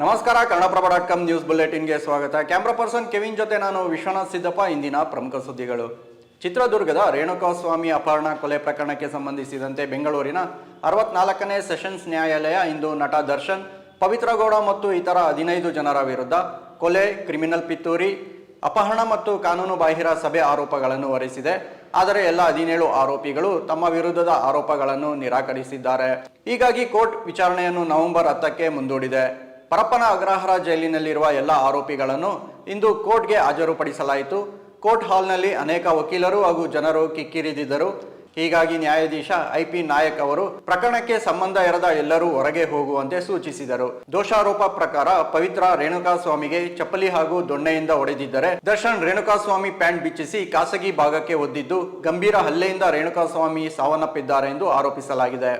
ನಮಸ್ಕಾರ Kannadaprabha dot com news ಬುಲೆಟಿನ್ಗೆ ಸ್ವಾಗತ. ಕ್ಯಾಮ್ರಾ ಪರ್ಸನ್ ಕೆವಿನ್ ಜೊತೆ ನಾನು ವಿಶ್ವನಾಥ್ ಸಿದ್ದಪ್ಪ, ಇಂದಿನ ಪ್ರಮುಖ ಸುದ್ದಿಗಳು. ಚಿತ್ರದುರ್ಗದ ರೇಣುಕಾಸ್ವಾಮಿ ಅಪಹರಣ ಕೊಲೆ ಪ್ರಕರಣಕ್ಕೆ ಸಂಬಂಧಿಸಿದಂತೆ ಬೆಂಗಳೂರಿನ ಅರವತ್ನಾಲ್ಕನೇ ಸೆಷನ್ಸ್ ನ್ಯಾಯಾಲಯ ಇಂದು ನಟ ದರ್ಶನ್ ಪವಿತ್ರಗೌಡ ಮತ್ತು ಇತರ ಹದಿನೈದು ಜನರ ವಿರುದ್ಧ ಕೊಲೆ, ಕ್ರಿಮಿನಲ್ ಪಿತ್ತೂರಿ, ಅಪಹರಣ ಮತ್ತು ಕಾನೂನು ಬಾಹಿರ ಸಭೆ ಆರೋಪಗಳನ್ನು ಹೊರಿಸಿದೆ. ಆದರೆ ಎಲ್ಲ ಹದಿನೇಳು ಆರೋಪಿಗಳು ತಮ್ಮ ವಿರುದ್ಧದ ಆರೋಪಗಳನ್ನು ನಿರಾಕರಿಸಿದ್ದಾರೆ. ಹೀಗಾಗಿ ಕೋರ್ಟ್ ವಿಚಾರಣೆಯನ್ನು ನವೆಂಬರ್ ಹತ್ತಕ್ಕೆ ಮುಂದೂಡಿದೆ. ಪರಪ್ಪನ ಅಗ್ರಹಾರ ಜೈಲಿನಲ್ಲಿರುವ ಎಲ್ಲ ಆರೋಪಿಗಳನ್ನು ಇಂದು ಕೋರ್ಟ್ಗೆ ಹಾಜರುಪಡಿಸಲಾಯಿತು. ಕೋರ್ಟ್ ಹಾಲ್ನಲ್ಲಿ ಅನೇಕ ವಕೀಲರು ಹಾಗೂ ಜನರು ಕಿಕ್ಕಿರಿದಿದ್ದರು. ಹೀಗಾಗಿ ನ್ಯಾಯಾಧೀಶ ಐ ಪಿ ನಾಯಕ್ ಅವರು ಪ್ರಕರಣಕ್ಕೆ ಸಂಬಂಧ ಇರದ ಎಲ್ಲರೂ ಹೊರಗೆ ಹೋಗುವಂತೆ ಸೂಚಿಸಿದರು. ದೋಷಾರೋಪ ಪ್ರಕಾರ ಪವಿತ್ರ ರೇಣುಕಾಸ್ವಾಮಿಗೆ ಚಪ್ಪಲಿ ಹಾಗೂ ದೊಣ್ಣೆಯಿಂದ ಹೊಡೆದಿದ್ದರೆ ದರ್ಶನ್ ರೇಣುಕಾಸ್ವಾಮಿ ಪ್ಯಾಂಟ್ ಬಿಚ್ಚಿಸಿ ಖಾಸಗಿ ಭಾಗಕ್ಕೆ ಒದ್ದಿದ್ದು ಗಂಭೀರ ಹಲ್ಲೆಯಿಂದ ರೇಣುಕಾಸ್ವಾಮಿ ಸಾವನ್ನಪ್ಪಿದ್ದಾರೆ ಎಂದು ಆರೋಪಿಸಲಾಗಿದೆ.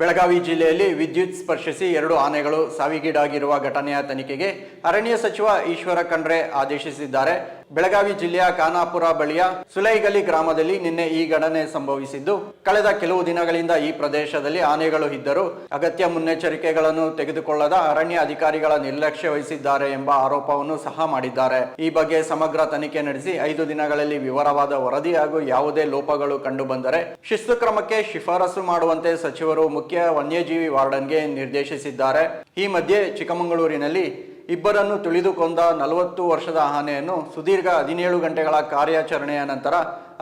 ಬೆಳಗಾವಿ ಜಿಲ್ಲೆಯಲ್ಲಿ ವಿದ್ಯುತ್ ಸ್ಪರ್ಶಿಸಿ ಎರಡು ಆನೆಗಳು ಸಾವಿಗೀಡಾಗಿರುವ ಘಟನೆಯ ತನಿಖೆಗೆ ಅರಣ್ಯ ಸಚಿವ ಈಶ್ವರ ಖಂಡ್ರೆ ಆದೇಶಿಸಿದ್ದಾರೆ. ಬೆಳಗಾವಿ ಜಿಲ್ಲೆಯ ಖಾನಾಪುರ ಬಳಿಯ ಸುಲೈಗಲಿ ಗ್ರಾಮದಲ್ಲಿ ನಿನ್ನೆ ಈ ಘಟನೆ ಸಂಭವಿಸಿದ್ದು, ಕಳೆದ ಕೆಲವು ದಿನಗಳಿಂದ ಈ ಪ್ರದೇಶದಲ್ಲಿ ಆನೆಗಳು ಇದ್ದರೂ ಅಗತ್ಯ ಮುನ್ನೆಚ್ಚರಿಕೆಗಳನ್ನು ತೆಗೆದುಕೊಳ್ಳದ ಅರಣ್ಯ ಅಧಿಕಾರಿಗಳ ನಿರ್ಲಕ್ಷ್ಯ ವಹಿಸಿದ್ದಾರೆ ಎಂಬ ಆರೋಪವನ್ನು ಸಹ ಮಾಡಿದ್ದಾರೆ. ಈ ಬಗ್ಗೆ ಸಮಗ್ರ ತನಿಖೆ ನಡೆಸಿ ಐದು ದಿನಗಳಲ್ಲಿ ವಿವರವಾದ ವರದಿ ಹಾಗೂ ಯಾವುದೇ ಲೋಪಗಳು ಕಂಡುಬಂದರೆ ಶಿಸ್ತು ಕ್ರಮಕ್ಕೆ ಶಿಫಾರಸು ಮಾಡುವಂತೆ ಸಚಿವರು ಮುಖ್ಯ ವನ್ಯಜೀವಿ ವಾರ್ಡನ್ಗೆ ನಿರ್ದೇಶಿಸಿದ್ದಾರೆ. ಈ ಮಧ್ಯೆ ಚಿಕ್ಕಮಗಳೂರಿನಲ್ಲಿ ಇಬ್ಬರನ್ನು ತಿಳಿದುಕೊಂಡ ನಲವತ್ತು ವರ್ಷದ ಆನೆಯನ್ನು ಸುದೀರ್ಘ ಹದಿನೇಳು ಗಂಟೆಗಳ ಕಾರ್ಯಾಚರಣೆಯ ನಂತರ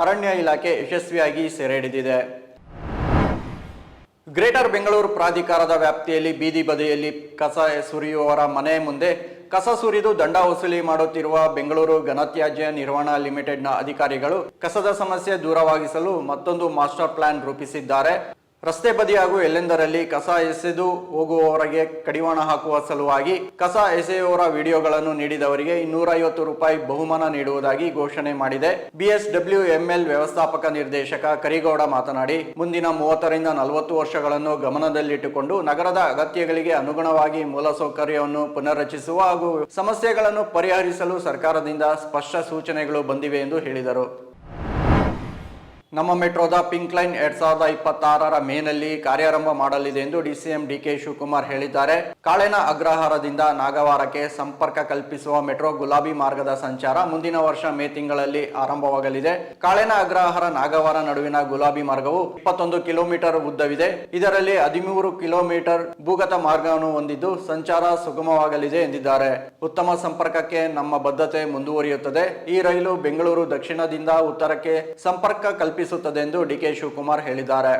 ಅರಣ್ಯ ಇಲಾಖೆ ಯಶಸ್ವಿಯಾಗಿ ಸೆರೆ ಹಿಡಿದಿದೆ. ಗ್ರೇಟರ್ ಬೆಂಗಳೂರು ಪ್ರಾಧಿಕಾರದ ವ್ಯಾಪ್ತಿಯಲ್ಲಿ ಬೀದಿ ಬದಿಯಲ್ಲಿ ಕಸ ಸುರಿಯುವವರ ಮನೆ ಮುಂದೆ ಕಸ ಸುರಿದು ದಂಡ ವಸೂಲಿ ಮಾಡುತ್ತಿರುವ ಬೆಂಗಳೂರು ಘನತ್ಯಾಜ್ಯ ನಿರ್ವಹಣಾ ಲಿಮಿಟೆಡ್ನ ಅಧಿಕಾರಿಗಳು ಕಸದ ಸಮಸ್ಯೆ ದೂರವಾಗಿಸಲು ಮತ್ತೊಂದು ಮಾಸ್ಟರ್ ಪ್ಲಾನ್ ರೂಪಿಸಿದ್ದಾರೆ. ರಸ್ತೆ ಬದಿ ಹಾಗೂ ಎಲ್ಲೆಂದರಲ್ಲಿ ಕಸ ಎಸೆದು ಹೋಗುವವರಿಗೆ ಕಡಿವಾಣ ಹಾಕುವ ಸಲುವಾಗಿ ಕಸ ಎಸೆಯುವವರ ವಿಡಿಯೋಗಳನ್ನು ನೀಡಿದವರಿಗೆ ಇನ್ನೂರ ಐವತ್ತು ರೂಪಾಯಿ ಬಹುಮಾನ ನೀಡುವುದಾಗಿ ಘೋಷಣೆ ಮಾಡಿದೆ. ಬಿಎಸ್ಡಬ್ಲ್ಯೂ ಎಂಎಲ್ ವ್ಯವಸ್ಥಾಪಕ ನಿರ್ದೇಶಕ ಕರಿಗೌಡ ಮಾತನಾಡಿ, ಮುಂದಿನ ಮೂವತ್ತರಿಂದ ನಲವತ್ತು ವರ್ಷಗಳನ್ನು ಗಮನದಲ್ಲಿಟ್ಟುಕೊಂಡು ನಗರದ ಅಗತ್ಯಗಳಿಗೆ ಅನುಗುಣವಾಗಿ ಮೂಲಸೌಕರ್ಯವನ್ನು ಪುನರ್ರಚಿಸುವ ಹಾಗೂ ಸಮಸ್ಯೆಗಳನ್ನು ಪರಿಹರಿಸಲು ಸರ್ಕಾರದಿಂದ ಸ್ಪಷ್ಟ ಸೂಚನೆಗಳು ಬಂದಿವೆ ಎಂದು ಹೇಳಿದರು. ನಮ್ಮ ಮೆಟ್ರೋದ ಪಿಂಕ್ ಲೈನ್ ಎರಡ್ ಸಾವಿರದ ಇಪ್ಪತ್ತಾರರ ಮೇನಲ್ಲಿ ಕಾರ್ಯಾರಂಭ ಮಾಡಲಿದೆ ಎಂದು ಡಿಸಿಎಂ ಡಿಕೆ ಶಿವಕುಮಾರ್ ಹೇಳಿದ್ದಾರೆ. ಕಾಳೆನ ಅಗ್ರಹಾರದಿಂದ ನಾಗವಾರಕ್ಕೆ ಸಂಪರ್ಕ ಕಲ್ಪಿಸುವ ಮೆಟ್ರೋ ಗುಲಾಬಿ ಮಾರ್ಗದ ಸಂಚಾರ ಮುಂದಿನ ವರ್ಷ ಮೇ ತಿಂಗಳಲ್ಲಿ ಆರಂಭವಾಗಲಿದೆ. ಕಾಳೆನ ಅಗ್ರಹಾರ ನಾಗವಾರ ನಡುವಿನ ಗುಲಾಬಿ ಮಾರ್ಗವು ಇಪ್ಪತ್ತೊಂದು ಕಿಲೋಮೀಟರ್ ಉದ್ದವಿದೆ. ಇದರಲ್ಲಿ ಹದಿಮೂರು ಕಿಲೋಮೀಟರ್ ಭೂಗತ ಮಾರ್ಗವನ್ನು ಹೊಂದಿದ್ದು ಸಂಚಾರ ಸುಗಮವಾಗಲಿದೆ ಎಂದಿದ್ದಾರೆ. ಉತ್ತಮ ಸಂಪರ್ಕಕ್ಕೆ ನಮ್ಮ ಬದ್ಧತೆ ಮುಂದುವರಿಯುತ್ತದೆ. ಈ ರೈಲು ಬೆಂಗಳೂರು ದಕ್ಷಿಣದಿಂದ ಉತ್ತರಕ್ಕೆ ಸಂಪರ್ಕ ಕಲ್ಪಿಸುತ್ತದೆ ಎಂದು ಡಿಕೆ ಶಿವಕುಮಾರ್ ಹೇಳಿದ್ದಾರೆ.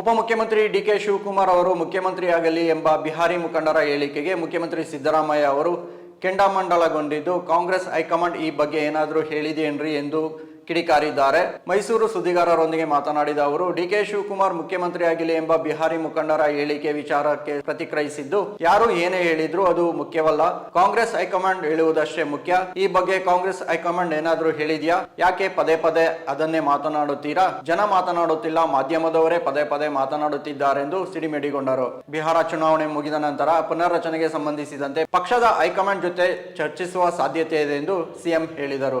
ಉಪಮುಖ್ಯಮಂತ್ರಿ ಡಿಕೆ ಶಿವಕುಮಾರ್ ಅವರು ಮುಖ್ಯಮಂತ್ರಿಯಾಗಲಿ ಎಂಬ ಬಿಹಾರಿ ಮುಖಂಡರ ಹೇಳಿಕೆಗೆ ಮುಖ್ಯಮಂತ್ರಿ ಸಿದ್ದರಾಮಯ್ಯ ಅವರು ಕೆಂಡಾಮಂಡಲಗೊಂಡಿದ್ದು, ಕಾಂಗ್ರೆಸ್ ಹೈಕಮಾಂಡ್ ಈ ಬಗ್ಗೆ ಏನಾದರೂ ಹೇಳಿದೆಯೇನ್ರಿ ಎಂದು ಕಿಡಿಕಾರಿದ್ದಾರೆ. ಮೈಸೂರು ಸುದ್ದಿಗಾರರೊಂದಿಗೆ ಮಾತನಾಡಿದ ಅವರು ಡಿಕೆ ಶಿವಕುಮಾರ್ ಮುಖ್ಯಮಂತ್ರಿ ಆಗಲಿ ಎಂಬ ಬಿಹಾರಿ ಮುಖಂಡರ ಹೇಳಿಕೆ ವಿಚಾರಕ್ಕೆ ಪ್ರತಿಕ್ರಿಯಿಸಿದ್ದು, ಯಾರು ಏನೇ ಹೇಳಿದ್ರು ಅದು ಮುಖ್ಯವಲ್ಲ. ಕಾಂಗ್ರೆಸ್ ಹೈಕಮಾಂಡ್ ಹೇಳುವುದಷ್ಟೇ ಮುಖ್ಯ. ಈ ಬಗ್ಗೆ ಕಾಂಗ್ರೆಸ್ ಹೈಕಮಾಂಡ್ ಏನಾದ್ರೂ ಹೇಳಿದ್ಯಾ? ಯಾಕೆ ಪದೇ ಪದೇ ಅದನ್ನೇ ಮಾತನಾಡುತ್ತೀರಾ? ಜನ ಮಾತನಾಡುತ್ತಿಲ್ಲ, ಮಾಧ್ಯಮದವರೇ ಪದೇ ಪದೇ ಮಾತನಾಡುತ್ತಿದ್ದಾರೆಂದು ಸಿಡಿಮಿಡಿಗೊಂಡರು. ಬಿಹಾರ ಚುನಾವಣೆ ಮುಗಿದ ನಂತರ ಪುನರ್ರಚನೆಗೆ ಸಂಬಂಧಿಸಿದಂತೆ ಪಕ್ಷದ ಹೈಕಮಾಂಡ್ ಜೊತೆ ಚರ್ಚಿಸುವ ಸಾಧ್ಯತೆ ಇದೆ ಎಂದು ಸಿಎಂ ಹೇಳಿದರು.